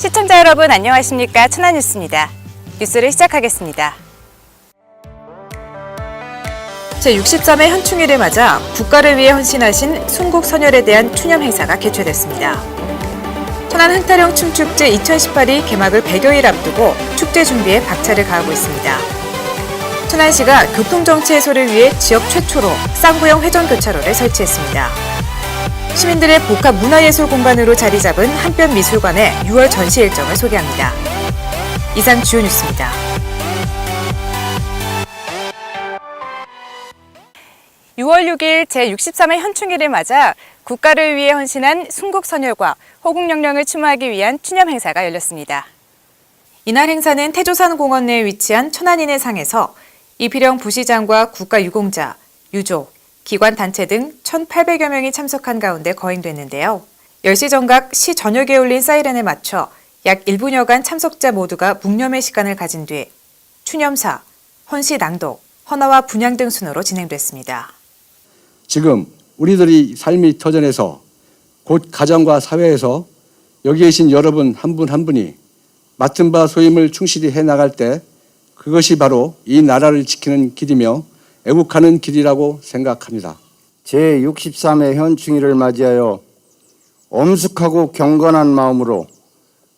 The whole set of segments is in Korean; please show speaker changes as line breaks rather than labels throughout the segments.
시청자 여러분 안녕하십니까 천안뉴스입니다. 뉴스를 시작하겠습니다. 제63회 현충일을 맞아 국가를 위해 헌신하신 순국 선열에 대한 추념 행사가 개최됐습니다. 천안 흥타령 춤축제 2018이 개막을 100여일 앞두고 축제 준비에 박차를 가하고 있습니다. 천안시가 교통정체 해소를 위해 지역 최초로 쌍구형 회전교차로를 설치했습니다. 시민들의 복합 문화예술 공간으로 자리 잡은 한편 미술관의 6월 전시 일정을 소개합니다. 이상 주요 뉴스입니다. 6월 6일 제63회 현충일을 맞아 국가를 위해 헌신한 순국선열과 호국영령을 추모하기 위한 추념 행사가 열렸습니다. 이날 행사는 태조산 공원 내에 위치한 천안인의 상에서 이필영 부시장과 국가유공자, 유족, 기관 단체 등 1,800여 명이 참석한 가운데 거행됐는데요. 10시 정각 시 저녁에 울린 사이렌에 맞춰 약 1분여간 참석자 모두가 묵념의 시간을 가진 뒤 추념사, 헌시 낭독, 헌화와 분양 등 순으로 진행됐습니다.
지금 우리들이 삶이 터전에서 곧 가정과 사회에서 여기 계신 여러분 한 분 한 분이 맡은 바 소임을 충실히 해 나갈 때 그것이 바로 이 나라를 지키는 길이며 애국하는 길이라고 생각합니다.
제63회 현충일을 맞이하여 엄숙하고 경건한 마음으로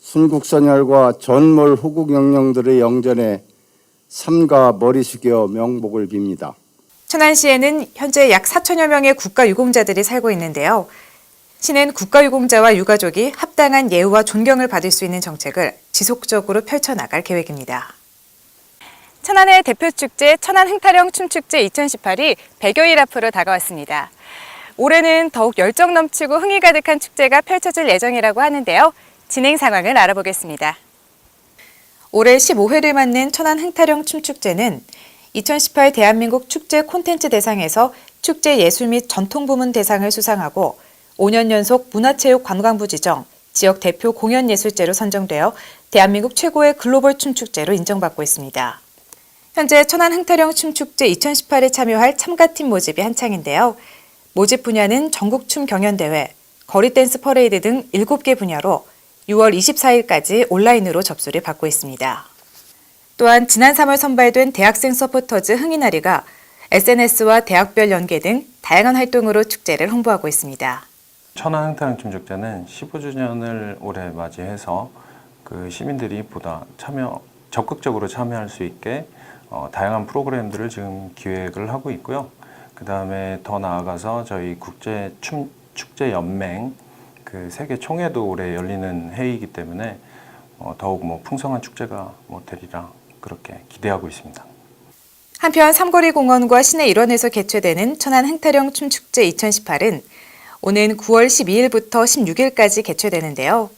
순국선열과 전몰 호국 영령들의 영전에 삼가 머리 숙여 명복을 빕니다.
천안시에는 현재 약 4천여 명의 국가유공자들이 살고 있는데요. 시는 국가유공자와 유가족이 합당한 예우와 존경을 받을 수 있는 정책을 지속적으로 펼쳐나갈 계획입니다. 천안의 대표 축제 천안 흥타령 춤축제 2018이 100여일 앞으로 다가왔습니다. 올해는 더욱 열정 넘치고 흥이 가득한 축제가 펼쳐질 예정이라고 하는데요. 진행 상황을 알아보겠습니다. 올해 15회를 맞는 천안 흥타령 춤축제는 2018 대한민국 축제 콘텐츠 대상에서 축제 예술 및 전통 부문 대상을 수상하고 5년 연속 문화체육관광부 지정 지역 대표 공연 예술제로 선정되어 대한민국 최고의 글로벌 춤축제로 인정받고 있습니다. 현재 천안 흥타령 춤축제 2018에 참여할 참가팀 모집이 한창인데요. 모집 분야는 전국춤 경연대회, 거리댄스 퍼레이드 등 7개 분야로 6월 24일까지 온라인으로 접수를 받고 있습니다. 또한 지난 3월 선발된 대학생 서포터즈 흥이나리가 SNS와 대학별 연계 등 다양한 활동으로 축제를 홍보하고 있습니다.
천안 흥타령 춤축제는 15주년을 올해 맞이해서 그 시민들이 보다 참여 적극적으로 참여할 수 있게 어, 다양한 프로그램들을 지금 기획을 하고 있고요. 그 다음에 더 나아가서 저희 국제 춤 축제 연맹 그 세계 총회도 올해 열리는 해이기 때문에 어, 더욱 뭐 풍성한 축제가 뭐 되리라 그렇게 기대하고 있습니다.
한편 삼거리 공원과 시내 일원에서 개최되는 천안 흥타령 춤축제 2018은 오는 9월 12일부터 16일까지 개최되는데요.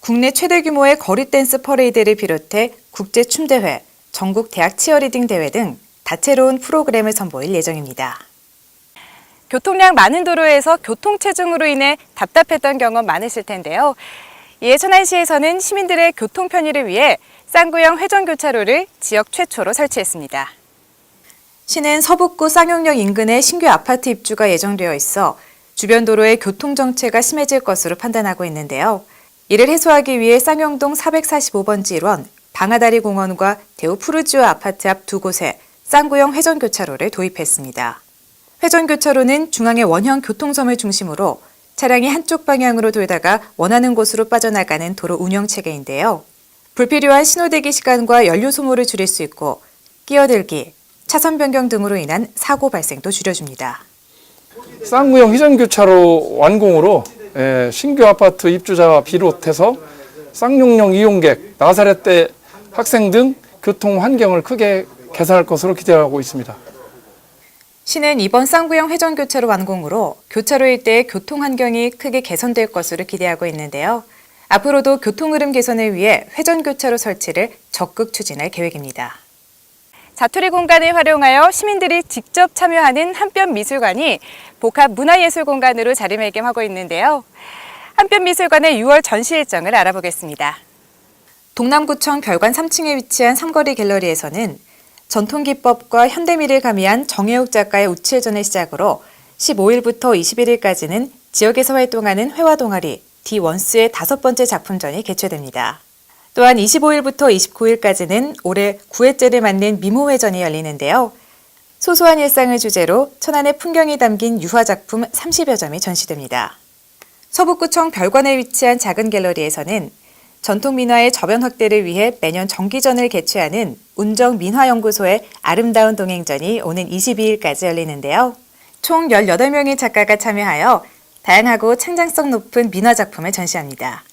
국내 최대 규모의 거리 댄스 퍼레이드를 비롯해 국제 춤대회, 전국 대학 치어리딩 대회 등 다채로운 프로그램을 선보일 예정입니다. 교통량 많은 도로에서 교통체증으로 인해 답답했던 경험 많으실 텐데요. 이에 천안시에서는 시민들의 교통 편의를 위해 쌍구형 회전교차로를 지역 최초로 설치했습니다. 시는 서북구 쌍용역 인근에 신규 아파트 입주가 예정되어 있어 주변 도로의 교통 정체가 심해질 것으로 판단하고 있는데요. 이를 해소하기 위해 쌍용동 445번지 일원 방아다리 공원과 대우 푸르지오 아파트 앞 두 곳에 쌍구형 회전교차로를 도입했습니다. 회전교차로는 중앙의 원형 교통섬을 중심으로 차량이 한쪽 방향으로 돌다가 원하는 곳으로 빠져나가는 도로 운영 체계인데요. 불필요한 신호대기 시간과 연료 소모를 줄일 수 있고 끼어들기, 차선 변경 등으로 인한 사고 발생도 줄여줍니다.
쌍구형 회전교차로 완공으로 예, 신규 아파트 입주자와 비롯해서 쌍용역 이용객, 나사렛대 학생 등 교통 환경을 크게 개선할 것으로 기대하고 있습니다.
시는 이번 쌍구형 회전 교차로 완공으로 교차로 일대의 교통 환경이 크게 개선될 것으로 기대하고 있는데요. 앞으로도 교통 흐름 개선을 위해 회전 교차로 설치를 적극 추진할 계획입니다. 자투리 공간을 활용하여 시민들이 직접 참여하는 한편 미술관이 복합 문화예술 공간으로 자리매김하고 있는데요. 한편 미술관의 6월 전시 일정을 알아보겠습니다. 동남구청 별관 3층에 위치한 삼거리 갤러리에서는 전통 기법과 현대미를 가미한 정혜욱 작가의 우칠전을 시작으로 15일부터 21일까지는 지역에서 활동하는 회화 동아리 디원스의 다섯 번째 작품전이 개최됩니다. 또한 25일부터 29일까지는 올해 9회째를 맞는 미모회전이 열리는데요. 소소한 일상을 주제로 천안의 풍경이 담긴 유화 작품 30여 점이 전시됩니다. 서북구청 별관에 위치한 작은 갤러리에서는 전통 민화의 저변 확대를 위해 매년 정기전을 개최하는 운정 민화연구소의 아름다운 동행전이 오는 22일까지 열리는데요. 총 18명의 작가가 참여하여 다양하고 창작성 높은 민화 작품을 전시합니다.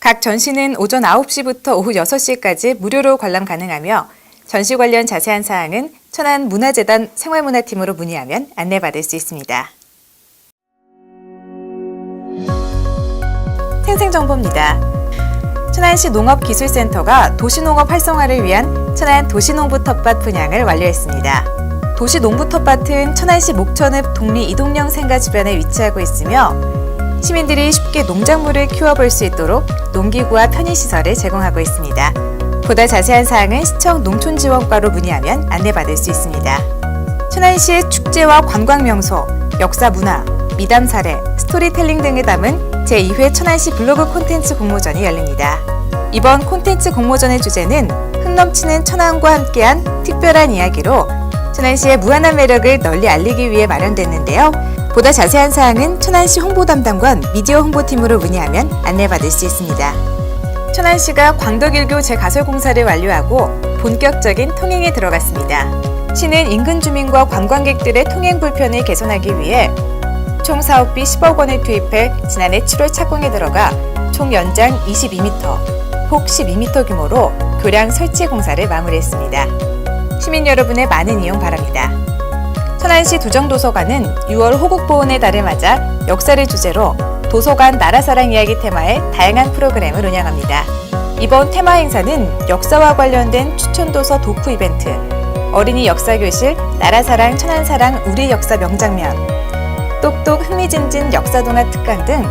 각 전시는 오전 9시부터 오후 6시까지 무료로 관람 가능하며 전시 관련 자세한 사항은 천안 문화재단 생활문화팀으로 문의하면 안내받을 수 있습니다. 생생정보입니다. 천안시 농업기술센터가 도시농업 활성화를 위한 천안 도시농부 텃밭 분양을 완료했습니다. 도시농부 텃밭은 천안시 목천읍 독리 이동령 생가 주변에 위치하고 있으며 시민들이 쉽게 농작물을 키워볼 수 있도록 농기구와 편의시설을 제공하고 있습니다. 보다 자세한 사항은 시청 농촌지원과로 문의하면 안내받을 수 있습니다. 천안시의 축제와 관광명소, 역사 문화, 미담 사례, 스토리텔링 등을 담은 제2회 천안시 블로그 콘텐츠 공모전이 열립니다. 이번 콘텐츠 공모전의 주제는 흥 넘치는 천안과 함께한 특별한 이야기로 천안시의 무한한 매력을 널리 알리기 위해 마련됐는데요. 보다 자세한 사항은 천안시 홍보 담당관 미디어 홍보팀으로 문의하면 안내받을 수 있습니다. 천안시가 광덕일교 재가설 공사를 완료하고 본격적인 통행에 들어갔습니다. 시는 인근 주민과 관광객들의 통행 불편을 개선하기 위해 총 사업비 10억 원을 투입해 지난해 7월 착공에 들어가 총 연장 22m, 폭 12m 규모로 교량 설치 공사를 마무리했습니다. 시민 여러분의 많은 이용 바랍니다. 천안시 두정도서관은 6월 호국보훈의 달을 맞아 역사를 주제로 도서관 나라사랑 이야기 테마의 다양한 프로그램을 운영합니다. 이번 테마 행사는 역사와 관련된 추천도서 도쿠 이벤트, 어린이 역사교실 나라사랑 천안사랑 우리 역사 명장면, 똑똑 흥미진진 역사동화 특강 등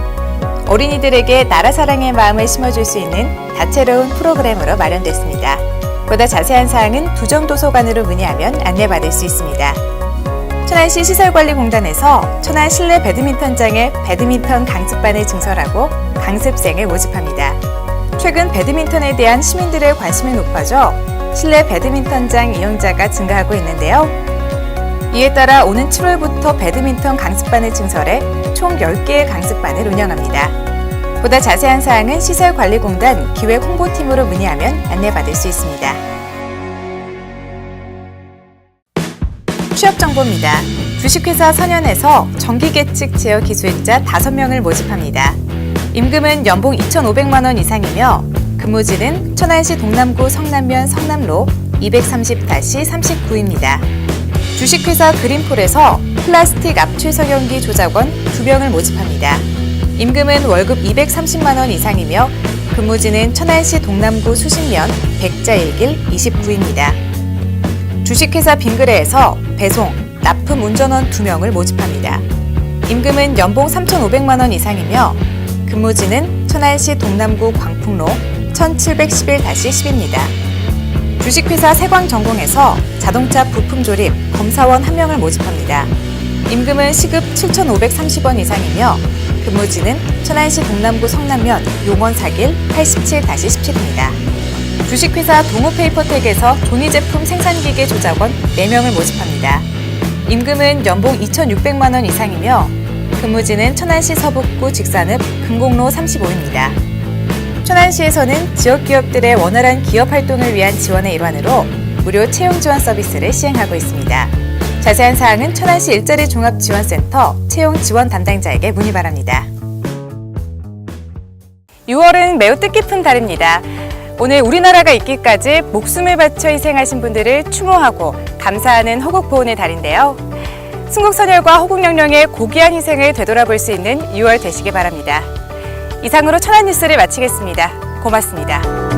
어린이들에게 나라 사랑의 마음을 심어줄 수 있는 다채로운 프로그램으로 마련됐습니다. 보다 자세한 사항은 두정도서관으로 문의하면 안내받을 수 있습니다. 천안시 시설관리공단에서 천안 실내 배드민턴장에 배드민턴 강습반을 증설하고 강습생을 모집합니다. 최근 배드민턴에 대한 시민들의 관심이 높아져 실내 배드민턴장 이용자가 증가하고 있는데요. 이에 따라 오는 7월부터 배드민턴 강습반을 증설해 총 10개의 강습반을 운영합니다. 보다 자세한 사항은 시설관리공단 기획 홍보팀으로 문의하면 안내받을 수 있습니다. 취업 정보입니다. 주식회사 선연에서 정기계측 제어 기술자 5명을 모집합니다. 임금은 연봉 2,500만 원 이상이며 근무지는 천안시 동남구 성남면 성남로 230-39입니다. 주식회사 그린폴에서 플라스틱 압출 석연기 조작원 2명을 모집합니다. 임금은 월급 230만 원 이상이며 근무지는 천안시 동남구 수신면 백자 1길 29입니다. 주식회사 빙그레에서 배송, 납품 운전원 2명을 모집합니다. 임금은 연봉 3,500만 원 이상이며 근무지는 천안시 동남구 광풍로 1711-10입니다. 주식회사 세광전공에서 자동차 부품 조립 검사원 1명을 모집합니다. 임금은 시급 7,530원 이상이며 근무지는 천안시 동남구 성남면 용원 4길 87-17입니다. 주식회사 동우페이퍼텍에서 종이 제품 생산기계 조작원 4명을 모집합니다. 임금은 연봉 2,600만 원 이상이며 근무지는 천안시 서북구 직산읍 금곡로 35입니다. 천안시에서는 지역 기업들의 원활한 기업 활동을 위한 지원의 일환으로 무료 채용 지원 서비스를 시행하고 있습니다. 자세한 사항은 천안시 일자리 종합지원센터 채용 지원 담당자에게 문의 바랍니다. 6월은 매우 뜻깊은 달입니다. 오늘 우리나라가 있기까지 목숨을 바쳐 희생하신 분들을 추모하고 감사하는 호국보훈의 달인데요. 순국선열과 호국영령의 고귀한 희생을 되돌아볼 수 있는 6월 되시기 바랍니다. 이상으로 천안 뉴스를 마치겠습니다. 고맙습니다.